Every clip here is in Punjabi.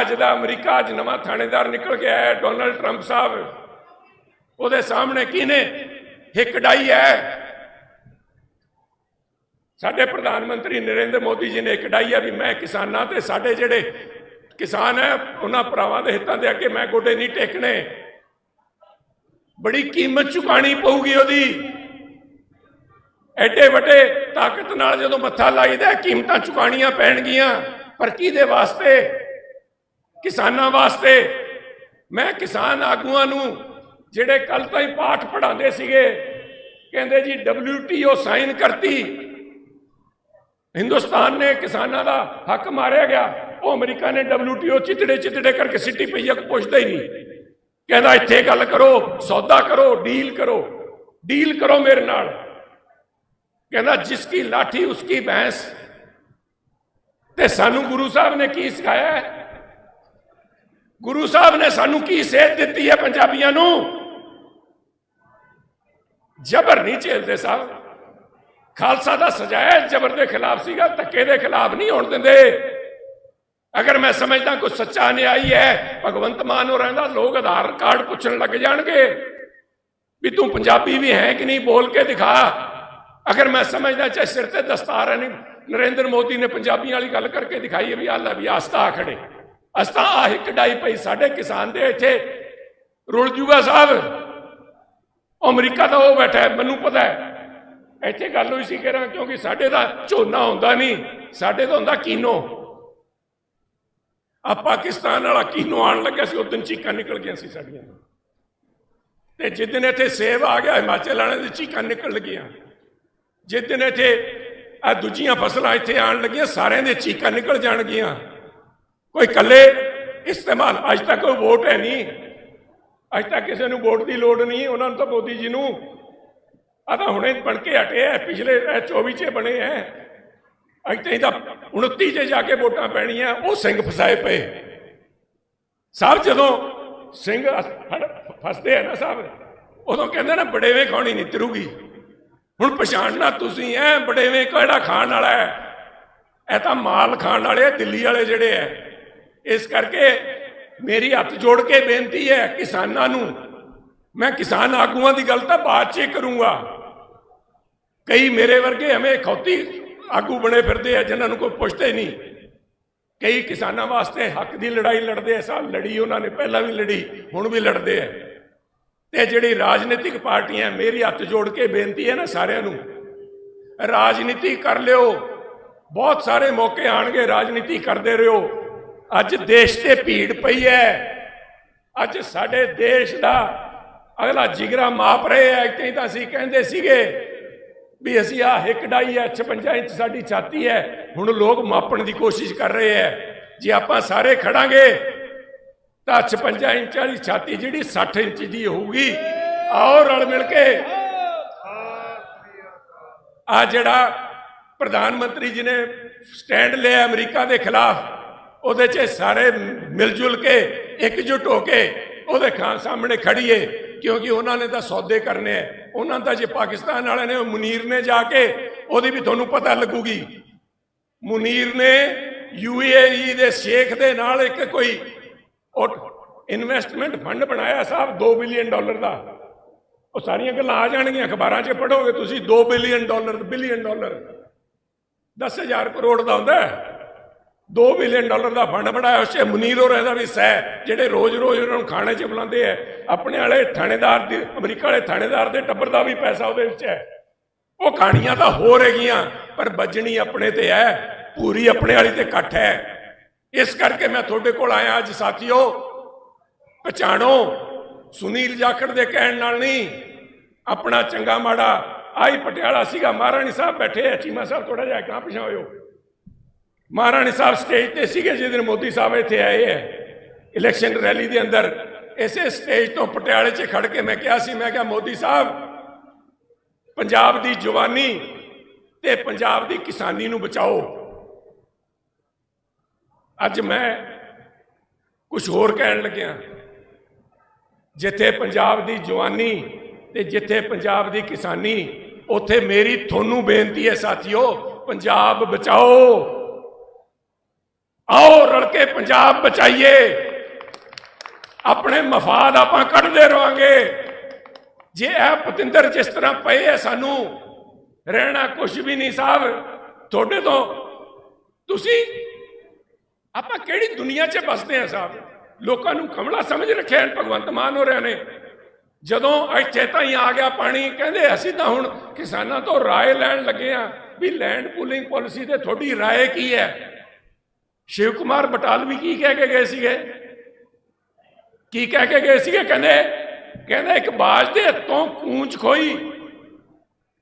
ਅੱਜ ਦਾ ਅਮਰੀਕਾ, ਅੱਜ ਨਵਾਂ ਥਾਣੇਦਾਰ ਨਿਕਲ ਕੇ ਆਇਆ ਡੋਨਲਡ ਟਰੰਪ ਸਾਹਿਬ। ਉਹਦੇ ਸਾਹਮਣੇ ਕਿਹਨੇ? ਹਿੱਕ ਹੈ। ਸਾਡੇ ਪ੍ਰਧਾਨ ਮੰਤਰੀ ਨਰਿੰਦਰ ਮੋਦੀ ਜੀ ਨੇ ਕਢਾਈ ਹੈ ਵੀ ਮੈਂ ਕਿਸਾਨਾਂ ਤੇ, ਸਾਡੇ ਜਿਹੜੇ ਕਿਸਾਨ ਹੈ, ਉਹਨਾਂ ਭਰਾਵਾਂ ਦੇ ਹਿੱਤਾਂ ਦੇ ਅੱਗੇ ਮੈਂ ਗੋਡੇ ਨਹੀਂ ਟੇਕਣੇ। ਬੜੀ ਕੀਮਤ ਚੁਕਾਣੀ ਪਊਗੀ ਉਹਦੀ। ਐਡੇ ਵੱਡੇ ਤਾਕਤ ਨਾਲ ਜਦੋਂ ਮੱਥਾ ਲਾਈਦਾ, ਕੀਮਤਾਂ ਚੁਕਾਣੀਆਂ ਪੈਣਗੀਆਂ, ਪਰ ਕਿਹਦੇ ਵਾਸਤੇ? ਕਿਸਾਨਾਂ ਵਾਸਤੇ। ਮੈਂ ਕਿਸਾਨ ਆਗੂਆਂ ਨੂੰ ਜਿਹੜੇ ਕੱਲ ਤਾਈਂ ਪਾਠ ਪੜਾਉਂਦੇ ਸੀਗੇ, ਕਹਿੰਦੇ ਜੀ WTO ਸਾਈਨ ਕਰਤੀ। ਹਿੰਦੁਸਤਾਨ ਨੇ ਕਿਸਾਨਾਂ ਦਾ ਹੱਕ ਮਾਰਿਆ ਗਿਆ। ਉਹ ਅਮਰੀਕਾ ਨੇ WTO ਚਿਤੜੇ ਚਿਤੜੇ ਕਰਕੇ ਸਿੱਟੀ ਪਈ ਆ ਕੋਈ ਪੁੱਛਦਾ ਹੀ ਨਹੀਂ। ਕਹਿੰਦਾ, ਇੱਥੇ ਗੱਲ ਕਰੋ, ਸੌਦਾ ਕਰੋ, ਡੀਲ ਕਰੋ। ਡੀਲ ਕਰੋ ਮੇਰੇ ਨਾਲ। ਕਹਿੰਦਾ ਜਿਸ ਕੀ ਲਾਠੀ ਉਸ ਕੀ ਭੈਂਸ। ਤੇ ਸਾਨੂੰ ਗੁਰੂ ਸਾਹਿਬ ਨੇ ਕੀ ਸਿਖਾਇਆ? ਹੈ ਗੁਰੂ ਸਾਹਿਬ ਨੇ ਸਾਨੂੰ ਕੀ ਸੇਧ ਦਿੱਤੀ ਹੈ ਪੰਜਾਬੀਆਂ ਨੂੰ? ਜ਼ਬਰ ਨਹੀਂ ਝੇਲਦੇ ਸਾਹਿਬ। ਖਾਲਸਾ ਦਾ ਸਜਾਇਆ ਜ਼ਬਰ ਦੇ ਖਿਲਾਫ ਸੀਗਾ, ਧੱਕੇ ਦੇ ਖਿਲਾਫ ਨਹੀਂ ਹੋਣ ਦਿੰਦੇ। ਅਗਰ ਮੈਂ ਸਮਝਦਾ ਕੋਈ ਸੱਚਾ ਨਿਆਈ ਹੈ, ਭਗਵੰਤ ਮਾਨ ਹੋ ਰਹਿੰਦਾ ਲੋਕ ਆਧਾਰ ਕਾਰਡ ਪੁੱਛਣ ਲੱਗ ਜਾਣਗੇ ਵੀ ਤੂੰ ਪੰਜਾਬੀ ਵੀ ਹੈ ਕਿ ਨਹੀਂ, ਬੋਲ ਕੇ ਦਿਖਾ। ਅਗਰ ਮੈਂ ਸਮਝਦਾ ਚਾਹੇ ਸਿਰ ਤੇ ਦਸਤਾਰ ਹੈ ਨਹੀਂ, ਨਰਿੰਦਰ ਮੋਦੀ ਨੇ ਪੰਜਾਬੀਆਂ ਵਾਲੀ ਗੱਲ ਕਰਕੇ ਦਿਖਾਈ ਹੈ ਵੀ ਅੱਲਾ ਵੀ ਆਸਤਾ ਆ ਖੜੇ। ਅਸਤਾ ਆਹੀ ਕਢਾਈ ਪਈ ਸਾਡੇ ਕਿਸਾਨ ਦੇ ਇੱਥੇ। ਰੁਲ ਜੂਗਾ ਸਾਹਿਬ। ਅਮਰੀਕਾ ਦਾ ਉਹ ਬੈਠਾ ਮੈਨੂੰ ਪਤਾ ਹੈ। ਇੱਥੇ ਗੱਲ ਹੋਈ ਸੀ ਕਰਾਂ ਕਿਉਂਕਿ ਸਾਡੇ ਦਾ ਝੋਨਾ ਹੁੰਦਾ ਨਹੀਂ, ਸਾਡੇ ਦਾ ਹੁੰਦਾ ਕੀਨੋ। ਆ ਪਾਕਿਸਤਾਨ ਵਾਲਾ ਕੀਨੋ ਆਣ ਲੱਗਿਆ ਸੀ, ਉਦੋਂ ਚੀਕਾਂ ਨਿਕਲ ਗਈਆਂ ਸੀ ਸਾਡੀਆਂ। ਤੇ ਜਿੱਦਨ ਇੱਥੇ ਸੇਬ ਆ ਗਿਆ, ਹਿਮਾਚਲ ਵਾਲਿਆਂ ਦੀ ਚੀਕਾਂ ਨਿਕਲ ਗਈਆਂ। ਜਿੱਦਨ ਇੱਥੇ ਆ ਦੂਜੀਆਂ ਫਸਲਾਂ ਇੱਥੇ ਆਣ ਲੱਗੀਆਂ, ਸਾਰਿਆਂ ਦੇ ਚੀਕਾਂ ਨਿਕਲ ਜਾਣਗੀਆਂ। ਕੋਈ ਇਕੱਲੇ ਇਸਤੇਮਾਲ, ਅੱਜ ਤੱਕ ਕੋਈ ਵੋਟ ਹੈ ਨਹੀਂ। ਅੱਜ ਤੱਕ ਕਿਸੇ ਨੂੰ ਵੋਟ ਦੀ ਲੋੜ ਨਹੀਂ, ਉਹਨਾਂ ਨੂੰ ਤਾਂ ਮੋਦੀ ਜੀ ਨੂੰ। ਆ ਤਾਂ ਹੁਣੇ ਬਣ ਕੇ ਹਟੇ ਆ ਪਿਛਲੇ ਇਹ 24 ਚ ਬਣੇ ਆ ਅੱਜ ਤਾਂ ਇਹਦਾ 29 ਚ ਜਾ ਕੇ ਵੋਟਾਂ ਪੈਣੀਆਂ, ਉਹ ਸਿੰਘ ਫਸਾਏ ਪਏ। ਸਾਹਿਬ, ਜਦੋਂ ਸਿੰਘ ਫਸਦੇ ਆ ਨਾ ਸਾਹਿਬ, ਉਦੋਂ ਕਹਿੰਦੇ ਨਾ, ਬੜੇਵੇਂ ਖਾਣੀ ਨਹੀਂ ਤਰੂਗੀ ਹੁਣ ਪਛਾਣਨਾ ਤੁਸੀਂ ਐ, ਬੜੇਵੇਂ ਕਿਹੜਾ ਖਾਣ ਵਾਲਾ ਹੈ ਇਹ ਤਾਂ ਮਾਲ ਖਾਣ ਵਾਲੇ, ਦਿੱਲੀ ਵਾਲੇ ਜਿਹੜੇ ਐ। ਇਸ ਕਰਕੇ ਮੇਰੀ ਹੱਥ ਜੋੜ ਕੇ ਬੇਨਤੀ ਹੈ ਕਿਸਾਨਾਂ ਨੂੰ, ਮੈਂ ਕਿਸਾਨ ਆਗੂਆਂ ਦੀ ਗੱਲ ਤਾਂ ਬਾਅਦ 'ਚ ਕਰੂੰਗਾ। ਕਈ ਮੇਰੇ ਵਰਗੇ ਐਵੇਂ ਖੌਤੀ ਆਗੂ ਬਣੇ ਫਿਰਦੇ ਆ, ਜਿਨ੍ਹਾਂ ਨੂੰ ਕੋਈ ਪੁੱਛਦਾ ਹੀ ਨਹੀਂ। ਕਈ ਕਿਸਾਨਾਂ ਵਾਸਤੇ ਹੱਕ ਦੀ ਲੜਾਈ ਲੜਦੇ ਆ ਸਾਲ ਲੜੀ, ਉਹਨਾਂ ਨੇ ਪਹਿਲਾਂ ਵੀ ਲੜੀ, ਹੁਣ ਵੀ ਲੜਦੇ ਆ। ਤੇ ਜਿਹੜੀ ਰਾਜਨੀਤਿਕ ਪਾਰਟੀਆਂ ਮੇਰੀ ਹੱਥ ਜੋੜ ਕੇ ਬੇਨਤੀ ਹੈ ਨਾ ਸਾਰਿਆਂ ਨੂੰ, ਰਾਜਨੀਤੀ ਕਰ ਲਿਓ, ਬਹੁਤ ਸਾਰੇ ਮੌਕੇ ਆਣਗੇ, ਰਾਜਨੀਤੀ ਕਰਦੇ ਰਹੋ। ਅੱਜ ਦੇਸ਼ ਤੇ ਭੀੜ ਪਈ ਹੈ। ਅੱਜ ਸਾਡੇ ਦੇਸ਼ ਦਾ ਅਗਲਾ ਜਿਗਰਾ ਮਾਪ ਰਹੇ ਹੈ। ਕਿ ਤਾਂ ਅਸੀਂ ਕਹਿੰਦੇ ਸੀਗੇ ਵੀ ਅਸੀਂ ਆ ਹਿੱਕ ਡਾਈ ਐ 56 ਇੰਚ ਸਾਡੀ ਛਾਤੀ ਹੈ। ਹੁਣ ਲੋਕ ਮਾਪਣ ਦੀ ਕੋਸ਼ਿਸ਼ ਕਰ ਰਹੇ ਹੈ। ਜੇ ਆਪਾਂ ਸਾਰੇ ਖੜਾਂਗੇ ਤਾਂ 56 ਇੰਚ ਵਾਲੀ ਛਾਤੀ ਜਿਹੜੀ 60 ਇੰਚ ਦੀ ਹੋਊਗੀ। ਆਓ ਰਲ ਮਿਲ ਕੇ। ਆ ਜਿਹੜਾ ਪ੍ਰਧਾਨ ਮੰਤਰੀ ਜੀ ਨੇ ਸਟੈਂਡ ਲਿਆ ਅਮਰੀਕਾ ਦੇ ਖਿਲਾਫ ਉਹਦੇ 'ਚ ਸਾਰੇ ਮਿਲ ਜੁਲ ਕੇ, ਇਕਜੁੱਟ ਹੋ ਕੇ ਉਹਦੇ ਖਾਨ ਸਾਹਮਣੇ ਖੜੀਏ, ਕਿਉਂਕਿ ਉਹਨਾਂ ਨੇ ਤਾਂ ਸੌਦੇ ਕਰਨੇ ਆ ਉਹਨਾਂ ਦਾ ਜੇ ਪਾਕਿਸਤਾਨ ਵਾਲਿਆਂ ਨੇ ਮੁਨੀਰ ਨੇ ਜਾ ਕੇ, ਉਹਦੀ ਵੀ ਤੁਹਾਨੂੰ ਪਤਾ ਲੱਗੂਗੀ। ਮੁਨੀਰ ਨੇ ਯੂਏਈ ਦੇ ਸ਼ੇਖ ਦੇ ਨਾਲ ਇੱਕ ਕੋਈ ਇਨਵੈਸਟਮੈਂਟ ਫੰਡ ਬਣਾਇਆ ਸਾਹਿਬ 2 ਬਿਲੀਅਨ ਡਾਲਰ ਦਾ। ਉਹ ਸਾਰੀਆਂ ਗੱਲਾਂ ਆ ਜਾਣਗੀਆਂ, ਅਖਬਾਰਾਂ 'ਚ ਪੜੋਗੇ ਤੁਸੀਂ 2 billion dollar billion dollar 10000 crore ਦਾ ਹੁੰਦਾ। ਹੈ 2 ਬਿਲੀਅਨ ਡਾਲਰ ਦਾ ਫੰਡ ਬਣਾਇਆ ਉਸ ਮੁਨੀਰ ਹੋਰ ਇਹਦਾ ਵੀ ਸਹਿ, ਜਿਹੜੇ ਰੋਜ਼-ਰੋਜ਼ ਉਹਨਾਂ ਨੂੰ ਖਾਣੇ 'ਚ ਬੁਲਾਉਂਦੇ ਆ। ਆਪਣੇ ਵਾਲੇ ਥਾਣੇਦਾਰ ਦੇ, ਅਮਰੀਕਾ ਵਾਲੇ ਥਾਣੇਦਾਰ ਦੇ ਟੱਬਰ ਦਾ ਵੀ ਪੈਸਾ ਉਹਦੇ ਵਿੱਚ ਹੈ। ਉਹ ਕਹਾਣੀਆਂ ਤਾਂ ਹੋਰ ਹੈਗੀਆਂ, ਪਰ ਵੱਜਣੀ ਆਪਣੇ ਤੇ ਹੈ, ਪੂਰੀ ਆਪਣੇ ਵਾਲੀ ਤੇ ਇਕੱਠ ਹੈ। ਇਸ ਕਰਕੇ ਮੈਂ ਤੁਹਾਡੇ ਕੋਲ ਆਇਆ ਅੱਜ, ਸਾਥੀਓ। ਪਛਾਣੋ, ਸੁਨੀਲ ਜਾਖੜ ਦੇ ਕਹਿਣ ਨਾਲ ਨਹੀਂ, ਆਪਣਾ ਚੰਗਾ ਮਾੜਾ, ਆਈ ਪਟਿਆਲਾ ਸੀਗਾ, ਮਹਾਰਾਣੀ ਸਾਹਿਬ ਬੈਠੇ ਆ, ਚੀਮਾ ਸਾਹਿਬ ਥੋੜਾ ਜਿਹਾ ਕਾਂ ਪਿਛਾ ਹੋਇਓ। ਮਹਾਰਾਣੀ ਸਾਹਿਬ ਸਟੇਜ ਤੇ ਸੀਗੇ ਜਿਸ ਦਿਨ ਮੋਦੀ ਸਾਹਿਬ ਇੱਥੇ ਆਏ ਹੈ ਇਲੈਕਸ਼ਨ ਰੈਲੀ ਦੇ ਅੰਦਰ ਇਸੇ ਸਟੇਜ ਤੋਂ ਪਟਿਆਲੇ 'ਚ ਖੜ ਕੇ ਮੈਂ ਕਿਹਾ ਸੀ, ਮੈਂ ਕਿਹਾ, ਮੋਦੀ ਸਾਹਿਬ, ਪੰਜਾਬ ਦੀ ਜਵਾਨੀ ਤੇ ਪੰਜਾਬ ਦੀ ਕਿਸਾਨੀ ਨੂੰ ਬਚਾਓ। ਅੱਜ ਮੈਂ ਕੁਝ ਹੋਰ ਕਹਿਣ ਲੱਗਿਆ। ਜਿੱਥੇ ਪੰਜਾਬ ਦੀ ਜਵਾਨੀ ਤੇ ਜਿੱਥੇ ਪੰਜਾਬ ਦੀ ਕਿਸਾਨੀ, ਉੱਥੇ ਮੇਰੀ ਤੁਹਾਨੂੰ ਬੇਨਤੀ ਹੈ ਸਾਥੀਓ, ਪੰਜਾਬ ਬਚਾਓ। ਆਓ ਰਲ ਕੇ ਪੰਜਾਬ ਬਚਾਈਏ। ਆਪਣੇ ਮਫਾਦ ਆਪਾਂ ਕੱਢਦੇ ਰਵਾਂਗੇ। ਜੇ ਇਹ ਪਤਿੰਦਰ ਜਿਸ ਤਰ੍ਹਾਂ ਪਏ ਐ ਸਾਨੂੰ, ਰਹਿਣਾ ਕੁਝ ਵੀ ਨਹੀਂ ਸਾਹਿਬ ਤੁਹਾਡੇ ਤੋਂ, ਤੁਸੀਂ, ਆਪਾਂ ਕਿਹੜੀ ਦੁਨੀਆ 'ਚ ਬਸਦੇ ਆ ਸਾਹਿਬ ਲੋਕਾਂ ਨੂੰ ਕਮਲਾ ਸਮਝ ਰੱਖਿਆ ਭਗਵੰਤ ਮਾਨ ਹੋ ਰਹੇ ਨੇ। ਜਦੋਂ ਇੱਥੇ ਤਾਂ ਹੀ ਆ ਗਿਆ ਪਾਣੀ, ਕਹਿੰਦੇ ਅਸੀਂ ਤਾਂ ਹੁਣ ਕਿਸਾਨਾਂ ਤੋਂ ਰਾਏ ਲੈਣ ਲੱਗੇ ਆ ਵੀ ਲੈਂਡ ਪੂਲਿੰਗ ਪਾਲਿਸੀ ਤੇ ਤੁਹਾਡੀ ਰਾਏ ਕੀ ਹੈ ਸ਼ਿਵ ਕੁਮਾਰ ਬਟਾਲਵੀ ਕੀ ਕਹਿ ਕੇ ਗਏ ਸੀਗੇ? ਕੀ ਕਹਿ ਕੇ ਗਏ ਸੀਗੇ ਕਹਿੰਦੇ? ਕਹਿੰਦਾ ਇੱਕ ਬਾਜ ਦੇ ਹੱਥੋਂ ਕੂੰਚ ਖੋਈ।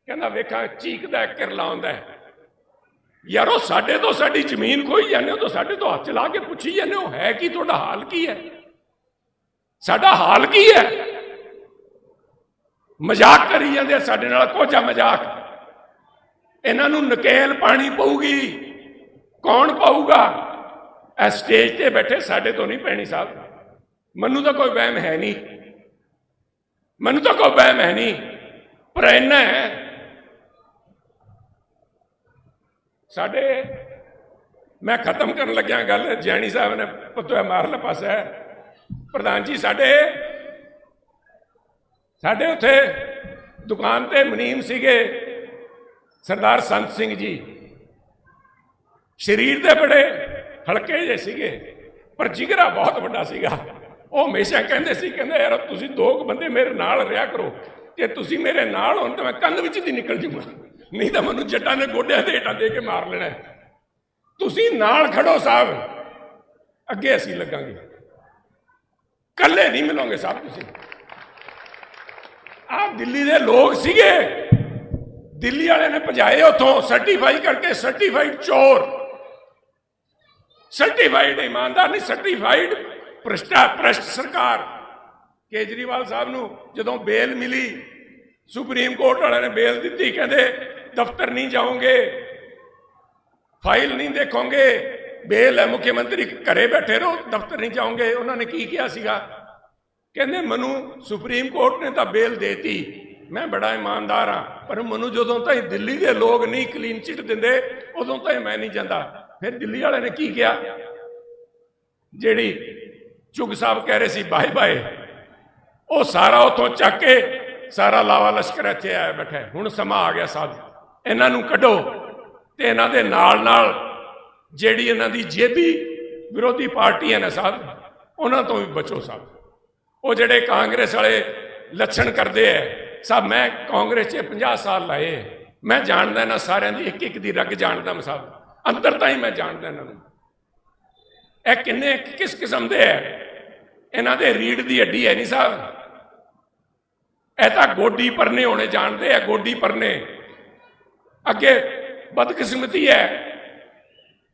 ਕਹਿੰਦਾ ਵੇਖਾਂ ਚੀਕਦਾ ਕਿਰਲਾਉਂਦਾ ਯਾਰੋ, ਸਾਡੇ ਤੋਂ ਸਾਡੀ ਜ਼ਮੀਨ ਖੋਈ ਜਾਂਦੇ ਹੋ ਤਾਂ ਸਾਡੇ ਤੋਂ ਹੱਥ ਲਾ ਕੇ ਪੁੱਛੀ ਜਾਂਦੇ ਹੋ, ਹੈ ਕੀ ਤੁਹਾਡਾ ਹਾਲ ਕੀ ਹੈ? ਸਾਡਾ ਹਾਲ ਕੀ ਹੈ? ਮਜ਼ਾਕ ਕਰੀ ਜਾਂਦੇ ਆ ਸਾਡੇ ਨਾਲ, ਕੋਝਾ ਮਜ਼ਾਕ। ਇਹਨਾਂ ਨੂੰ ਨਕੇਲ ਪਾਣੀ ਪਊਗੀ। ਕੌਣ ਪਾਊਗਾ? ਇਹ ਸਟੇਜ ਤੇ ਬੈਠੇ, ਸਾਡੇ ਤੋਂ ਨਹੀਂ ਪੈਣੀ ਸਾਹਿਬ। ਮੈਨੂੰ ਤਾਂ ਕੋਈ ਵਹਿਮ ਹੈ ਨਹੀਂ। ਮੈਨੂੰ ਤਾਂ ਕੋਈ ਵਹਿਮ ਹੈ ਨਹੀਂ। ਪਰ ਇੰਨਾ ਹੈ, ਸਾਡੇ, ਮੈਂ ਖਤਮ ਕਰਨ ਲੱਗਿਆ ਗੱਲ, ਜੈਣੀ ਸਾਹਿਬ ਨੇ ਪੁੱਤੋਂ ਮਾਰਲਾ ਪਾਸਾ ਪ੍ਰਧਾਨ ਜੀ, ਸਾਡੇ ਸਾਡੇ ਉੱਥੇ ਦੁਕਾਨ ਤੇ ਮਨੀਮ ਸੀਗੇ ਸਰਦਾਰ ਸੰਤ ਸਿੰਘ ਜੀ। ਸਰੀਰ ਦੇ ਬੜੇ ਹਲਕੇ ਜਿਹੇ ਸੀਗੇ, ਪਰ ਜਿਗਰਾ ਬਹੁਤ ਵੱਡਾ ਸੀਗਾ। ਉਹ ਹਮੇਸ਼ਾ ਕਹਿੰਦੇ ਸੀ, ਕਹਿੰਦੇ, ਯਾਰ, ਤੁਸੀਂ ਦੋ ਕੁ ਬੰਦੇ ਮੇਰੇ ਨਾਲ ਰਿਹਾ ਕਰੋ। ਜੇ ਤੁਸੀਂ ਮੇਰੇ ਨਾਲ ਹੋਣ, ਤਾਂ ਮੈਂ ਕੰਧ ਵਿੱਚ ਦੀ ਨਿਕਲ ਜੂਗਾ। ਨਹੀਂ ਤਾਂ ਮੈਨੂੰ ਜੱਟਾਂ ਨੇ ਗੋਡਿਆਂ ਤੇ ਹੇਠਾਂ ਦੇ ਕੇ ਮਾਰ ਲੈਣਾ ਤੁਸੀਂ ਨਾਲ ਖੜੋ ਸਾਹਿਬ। ਅੱਗੇ ਅਸੀਂ ਲੱਗਾਂਗੇ। ਕੱਲੇ ਨਹੀਂ ਮਿਲੋਗੇ ਸਾਹਿਬ ਤੁਸੀਂ। ਆਹ ਦਿੱਲੀ ਦੇ ਲੋਕ ਸੀਗੇ। ਦਿੱਲੀ ਵਾਲਿਆਂ ਨੇ ਭਜਾਏ ਉਥੋਂ ਸਰਟੀਫਾਈ ਕਰਕੇ ਸਰਟੀਫਾਈਡ ਚੋਰ। ਸਰਟੀਫਾਈਡ ਇਮਾਨਦਾਰ ਨਹੀਂ ਸਰਟੀਫਾਈਡ ਭ੍ਰਿਸ਼ਟਾ ਭ੍ਰਿਸ਼ਟ ਸਰਕਾਰ। ਕੇਜਰੀਵਾਲ ਸਾਹਿਬ ਨੂੰ ਜਦੋਂ ਬੇਲ ਮਿਲੀ, ਸੁਪਰੀਮ ਕੋਰਟ ਵਾਲਿਆਂ ਨੇ ਬੇਲ ਦਿੱਤੀ, ਕਹਿੰਦੇ ਦਫ਼ਤਰ ਨਹੀਂ ਜਾਓਗੇ ਫਾਈਲ ਨਹੀਂ ਦੇਖੋਗੇ ਬੇਲ ਹੈ, ਮੁੱਖ ਮੰਤਰੀ ਘਰੇ ਬੈਠੇ ਰਹੋ, ਦਫ਼ਤਰ ਨਹੀਂ ਜਾਓਗੇ। ਉਹਨਾਂ ਨੇ ਕੀ ਕਿਹਾ ਸੀਗਾ? ਕਹਿੰਦੇ ਮੈਨੂੰ, ਸੁਪਰੀਮ ਕੋਰਟ ਨੇ ਤਾਂ ਬੇਲ ਦੇਤੀ। ਮੈਂ ਬੜਾ ਇਮਾਨਦਾਰ ਹਾਂ, ਪਰ ਮੈਨੂੰ ਜਦੋਂ ਤਾਈਂ ਦਿੱਲੀ ਦੇ ਲੋਕ ਨਹੀਂ ਕਲੀਨ ਚਿੱਟ ਦਿੰਦੇ, ਉਦੋਂ ਤਾਈਂ ਮੈਂ ਨਹੀਂ ਜਾਂਦਾ। ਫਿਰ ਦਿੱਲੀ ਵਾਲਿਆਂ ਨੇ ਕੀ ਕਿਹਾ? ਜਿਹੜੀ ਚੁਗ ਸਾਹਿਬ ਕਹਿ ਰਹੇ ਸੀ, ਬਾਏ ਬਾਏ। ਉਹ ਸਾਰਾ ਉਥੋਂ ਚੱਕ ਕੇ ਸਾਰਾ ਲਾਵਾ ਲਸ਼ਕਰ ਇੱਥੇ ਆਇਆ ਬੈਠਾ ਹੁਣ ਸਮਾਂ ਆ ਗਿਆ ਸਾਹਿਬ ਇਹਨਾਂ ਨੂੰ ਕੱਢੋ ਤੇ ਇਹਨਾਂ ਦੇ ਨਾਲ ਨਾਲ ਜਿਹੜੀ ਇਹਨਾਂ ਦੀ ਜੇਬੀ ਵਿਰੋਧੀ ਪਾਰਟੀਆਂ ਨੇ ਸਾਹਿਬ ਉਹਨਾਂ ਤੋਂ ਵੀ ਬਚੋ ਸਾਹਿਬ ਉਹ ਜਿਹੜੇ ਕਾਂਗਰਸ ਵਾਲੇ ਲੱਛਣ ਕਰਦੇ ਐ ਸਾਹਿਬ ਮੈਂ ਕਾਂਗਰਸ 'ਚ 50 ਸਾਲ ਲਾਏ ਐ। ਮੈਂ ਜਾਣਦਾ ਇਹਨਾਂ ਸਾਰਿਆਂ ਦੀ ਇੱਕ ਇੱਕ ਦੀ ਰਗ ਜਾਣਦਾ ਮੈਂ ਸਾਹਿਬ ਅੰਦਰ ਤਾਂ ਹੀ ਮੈਂ ਜਾਣਦਾ ਇਹਨਾਂ ਨੂੰ। ਇਹ ਕਿੰਨੇ, ਕਿਸ ਕਿਸਮ ਦੇ ਹੈ? ਇਹਨਾਂ ਦੇ ਰੀੜ ਦੀ ਹੱਡੀ ਹੈ ਨਹੀਂ ਸਾਹਿਬ। ਇਹ ਤਾਂ ਗੋਡੀ ਪਰਨੇ ਹੋਣੇ ਜਾਣਦੇ ਆ, ਗੋਡੀ ਪਰਨੇ। ਅੱਗੇ ਬਦਕਿਸਮਤੀ ਹੈ।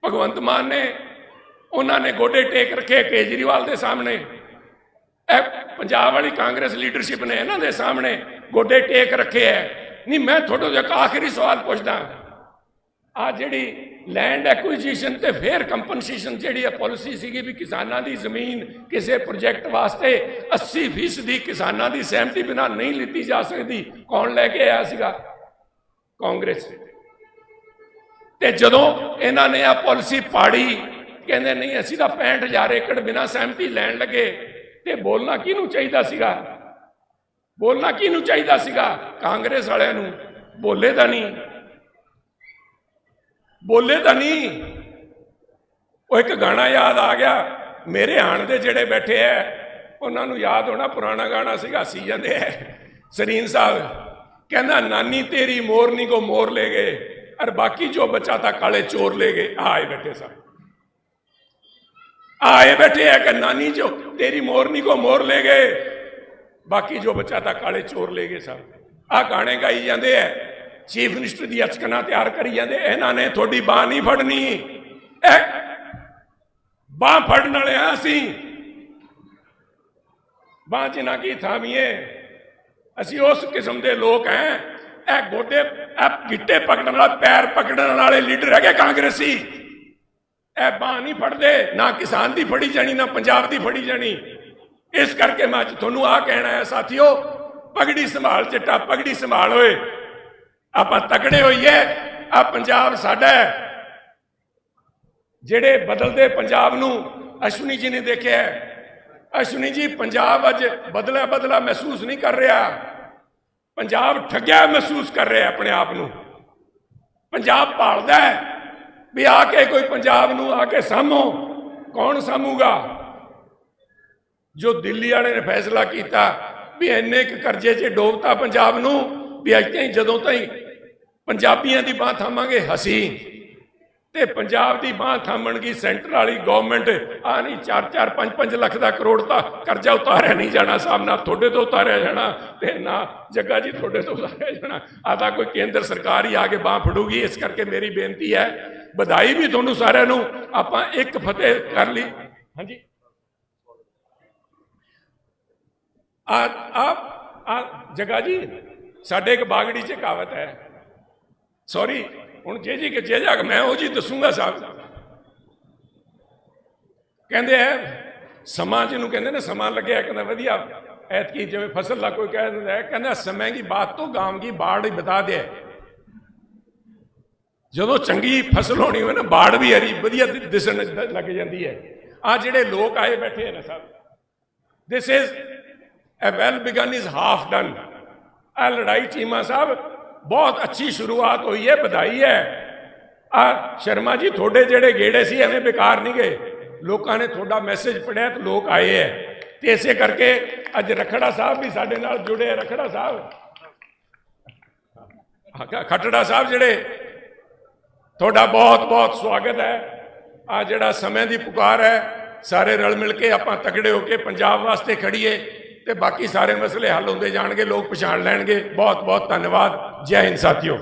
ਭਗਵੰਤ ਮਾਨ ਨੇ, ਉਹਨਾਂ ਨੇ ਗੋਡੇ ਟੇਕ ਰੱਖੇ ਕੇਜਰੀਵਾਲ ਦੇ ਸਾਹਮਣੇ। ਇਹ ਪੰਜਾਬ ਵਾਲੀ ਕਾਂਗਰਸ ਲੀਡਰਸ਼ਿਪ ਨੇ ਇਹਨਾਂ ਦੇ ਸਾਹਮਣੇ ਗੋਡੇ ਟੇਕ ਰੱਖੇ ਐ ਨਹੀਂ, ਮੈਂ ਤੁਹਾਡੇ ਤੋਂ ਇੱਕ ਆਖਰੀ ਸਵਾਲ ਪੁੱਛਦਾ। ਆ ਜਿਹੜੀ ਲੈਂਡ ਐਕੁਇਜੀਸ਼ਨ ਤੇ ਫੇਅਰ ਕੰਪਨਸੇਸ਼ਨ ਜਿਹੜੀ ਆ ਪਾਲਿਸੀ ਸੀਗੀ ਵੀ ਕਿਸਾਨਾਂ ਦੀ ਜ਼ਮੀਨ ਕਿਸੇ ਪ੍ਰੋਜੈਕਟ ਵਾਸਤੇ 80% ਦੀ ਕਿਸਾਨਾਂ ਦੀ ਸਹਿਮਤੀ ਬਿਨਾਂ ਨਹੀਂ ਲਿੱਤੀ ਜਾ ਸਕਦੀ। ਕੌਣ ਲੈ ਕੇ ਆਇਆ ਸੀਗਾ? ਕਾਂਗਰਸ ਤੇ ਜਦੋਂ ਇਹਨਾਂ ਨੇ ਆ ਪਾਲਿਸੀ ਪਾੜੀ, ਕਹਿੰਦੇ ਨਹੀਂ, ਅਸੀਂ ਤਾਂ 65000 ਏਕੜ ਬਿਨਾਂ ਸਹਿਮਤੀ ਲੈਣ ਲੱਗੇ। ਤੇ ਬੋਲਣਾ ਕਿਹਨੂੰ ਚਾਹੀਦਾ ਸੀਗਾ? ਬੋਲਣਾ ਕਿਹਨੂੰ ਚਾਹੀਦਾ ਸੀਗਾ? ਕਾਂਗਰਸ ਵਾਲਿਆਂ ਨੂੰ। ਬੋਲੇ ਤਾਂ ਨਹੀਂ। ਬੋਲੇ ਤਾਂ ਨਹੀਂ ਉਹ ਇੱਕ ਗਾਣਾ ਯਾਦ ਆ ਗਿਆ ਮੇਰੇ ਆਣ ਦੇ ਜਿਹੜੇ ਬੈਠੇ ਐ ਉਹਨਾਂ ਨੂੰ ਯਾਦ ਹੋਣਾ ਪੁਰਾਣਾ ਗਾਣਾ ਸੀਗਾ ਸੀ ਜਾਂਦੇ ਐ ਸਰੀਨ ਸਾਹਿਬ ਕਹਿੰਦਾ ਨਾਨੀ ਤੇਰੀ ਮੋਰਨੀ ਕੋ ਮੋਰ ਲੈ ਗਏ और बाकी जो बचा था काले चोर ले गए आए बैठे सब आए बैठे है कि नानी जो तेरी मोरनी को मोर ले गए बाकी जो बचा था काले चोर ले गए सब ਆ ਗਾਣੇ ਗਾਈ ਜਾਂਦੇ ਐ ਚੀਫ ਮਿਨਿਸਟਰ ਦੀ ਅਚਕਨਾ ਤਿਆਰ ਕਰੀ ਜਾਂਦੇ, ਇਹਨਾਂ ਨੇ ਤੁਹਾਡੀ ਬਾਹ ਨਹੀਂ ਫੜਨੀ। ਇਹ ਬਾਹ ਫੜਨ ਵਾਲੇ ਆ ਅਸੀਂ। ਬਾਹ ਜਿਨਾ ਕੀ ਥਾਮੀਏ ਅਸੀਂ ਉਸ ਕਿਸਮ ਦੇ ਲੋਕ ਹੈ ਇਹ ਗੋਡੇ ਇਹ ਗਿੱਟੇ ਪਕੜਨ ਵਾਲਾ, ਪੈਰ ਪਕੜਨ ਵਾਲੇ ਲੀਡਰ ਹੈਗੇ ਕਾਂਗਰਸੀ। ਇਹ ਬਾਹ ਨਹੀਂ ਫੜਦੇ, ਨਾ ਕਿਸਾਨ ਦੀ ਫੜੀ ਜਾਣੀ, ਨਾ ਪੰਜਾਬ ਦੀ ਫੜੀ ਜਾਣੀ। ਇਸ ਕਰਕੇ ਮੈਂ ਅੱਜ ਤੁਹਾਨੂੰ ਆ ਕਹਿਣਾ ਹੈ ਸਾਥੀਓ, ਪਗੜੀ ਸੰਭਾਲ ਚਿੱਟਾ ਪਗੜੀ ਸੰਭਾਲ ਓਏ। ਆਪਾਂ ਤਕੜੇ ਹੋਈਏ ਆ ਪੰਜਾਬ ਸਾਡਾ ਹੈ। ਜਿਹੜੇ ਬਦਲਦੇ ਪੰਜਾਬ ਨੂੰ ਅਸ਼ਵਨੀ ਜੀ ਨੇ ਦੇਖਿਆ ਅਸ਼ਵਨੀ ਜੀ, ਪੰਜਾਬ ਅੱਜ ਬਦਲਾ ਬਦਲਾ ਮਹਿਸੂਸ ਨਹੀਂ ਕਰ ਰਿਹਾ। ਪੰਜਾਬ ਠੱਗਿਆ ਮਹਿਸੂਸ ਕਰ ਰਿਹਾ ਆਪਣੇ ਆਪ ਨੂੰ। ਪੰਜਾਬ ਭਾਲਦਾ ਹੈ ਵੀ ਆ ਕੇ ਕੋਈ ਪੰਜਾਬ ਨੂੰ ਆ ਕੇ ਸਾਮੋ ਕੌਣ ਸਾਮੂਗਾ ਜੋ ਦਿੱਲੀ ਵਾਲੇ ਨੇ ਫੈਸਲਾ ਕੀਤਾ ਵੀ ਇੰਨੇ ਕੁ ਕਰਜ਼ੇ 'ਚ ਡੋਬਤਾ ਪੰਜਾਬ ਨੂੰ, ਵੀ ਅੱਜ ਤਾਈਂ ਜਦੋਂ ਤਾਈਂ ਪੰਜਾਬੀਆਂ ਦੀ ਬਾਹ ਥਾਮਾਂਗੇ ਹਸੀ ਤੇ ਪੰਜਾਬ ਦੀ ਬਾਹ ਥਾਮਣਗੀ ਸੈਂਟਰ ਵਾਲੀ ਗਵਰਨਮੈਂਟ ਆ ਨਹੀਂ 4-4 5-5 ਲੱਖ ਦਾ ਕਰੋੜ ਦਾ ਕਰਜ਼ਾ ਉਤਾਰਿਆ ਨਹੀਂ ਜਾਣਾ ਸਾਹਮਣਾ ਤੁਹਾਡੇ ਤੋਂ ਉਤਾਰਿਆ ਜਾਣਾ ਤੇ ਨਾ ਜੱਗਾ ਜੀ ਤੁਹਾਡੇ ਤੋਂ ਉਤਾਰਿਆ ਜਾਣਾ। ਆ ਤਾਂ ਕੋਈ ਕੇਂਦਰ ਸਰਕਾਰ ਹੀ ਆ ਕੇ ਬਾਹ ਫੜੂਗੀ ਇਸ ਕਰਕੇ ਮੇਰੀ ਬੇਨਤੀ ਹੈ ਵਧਾਈ ਵੀ ਤੁਹਾਨੂੰ ਸਾਰਿਆਂ ਨੂੰ ਆਪਾਂ ਇੱਕ ਫਤਿਹ ਕਰ ਲਈ। ਹਾਂਜੀ। ਆ ਆ ਆ ਜਗਾ ਜੀ ਸਾਡੇ ਇੱਕ ਬਾਗੜੀ ਚ ਕਹਾਵਤ ਹੈ ਸੌਰੀ ਹੁਣ ਜੇ ਜੀ ਕਿ ਜੇ ਜਾ ਮੈਂ ਉਹ ਜੀ ਦੱਸੂਗਾ ਸਾਹਿਬ। ਕਹਿੰਦੇ ਹੈ ਸਮਾਂ ਜਿਹਨੂੰ ਕਹਿੰਦੇ ਨੇ, ਸਮਾਂ ਲੱਗਿਆ, ਕਹਿੰਦਾ ਵਧੀਆ। ਐਤਕੀ ਜਿਵੇਂ ਫਸਲ ਦਾ ਕੋਈ ਕਹਿ ਦਿੰਦਾ ਕਹਿੰਦਾ ਸਮੇਂ ਦੀ ਬਾਤ ਤੋਂ ਗਾਮ ਕੀ ਬਾੜ ਹੀ ਬਤਾ ਦੇ ਜਦੋਂ ਚੰਗੀ ਫਸਲ ਹੋਣੀ ਹੋਵੇ ਨਾ, ਬਾੜ ਵੀ ਹਰੀ ਵਧੀਆ ਦਿ- ਦਿਸਣ ਲੱਗ ਜਾਂਦੀ ਹੈ। ਆ ਜਿਹੜੇ ਲੋਕ ਆਏ ਬੈਠੇ ਨੇ ਸਭ। This is a well begun, is half done ਆ ਲੜਾਈ ਚੀਮਾ ਸਾਹਿਬ ਬਹੁਤ ਅੱਛੀ ਸ਼ੁਰੂਆਤ ਹੋਈ ਹੈ ਵਧਾਈ ਹੈ ਆ ਸ਼ਰਮਾ ਜੀ ਤੁਹਾਡੇ ਜਿਹੜੇ ਗੇੜੇ ਸੀ ਐਵੇਂ ਬੇਕਾਰ ਨਹੀਂ ਗਏ ਲੋਕਾਂ ਨੇ ਤੁਹਾਡਾ ਮੈਸੇਜ ਪੜਿਆ ਤੇ ਲੋਕ ਆਏ ਹੈ ਤੇ ਇਸੇ ਕਰਕੇ ਅੱਜ ਰਖੜਾ ਸਾਹਿਬ ਵੀ ਸਾਡੇ ਨਾਲ ਜੁੜੇ ਹੈ। ਰਖੜਾ ਸਾਹਿਬ ਹਾਂ, ਖੱਟੜਾ ਸਾਹਿਬ ਜਿਹੜੇ ਤੁਹਾਡਾ ਬਹੁਤ ਬਹੁਤ ਸਵਾਗਤ ਹੈ ਆ ਜਿਹੜਾ ਸਮੇਂ ਦੀ ਪੁਕਾਰ ਹੈ ਸਾਰੇ ਰਲ ਮਿਲ ਕੇ ਆਪਾਂ ਤਕੜੇ ਹੋ ਕੇ ਪੰਜਾਬ ਵਾਸਤੇ ਖੜੀਏ ਤੇ ਬਾਕੀ ਸਾਰੇ ਮਸਲੇ ਹੱਲ ਹੁੰਦੇ ਜਾਣਗੇ, ਲੋਕ ਪਛਾਣ ਲੈਣਗੇ। ਬਹੁਤ ਬਹੁਤ ਧੰਨਵਾਦ। ਜੈ ਹਿੰਦ, ਸਾਥੀਓ।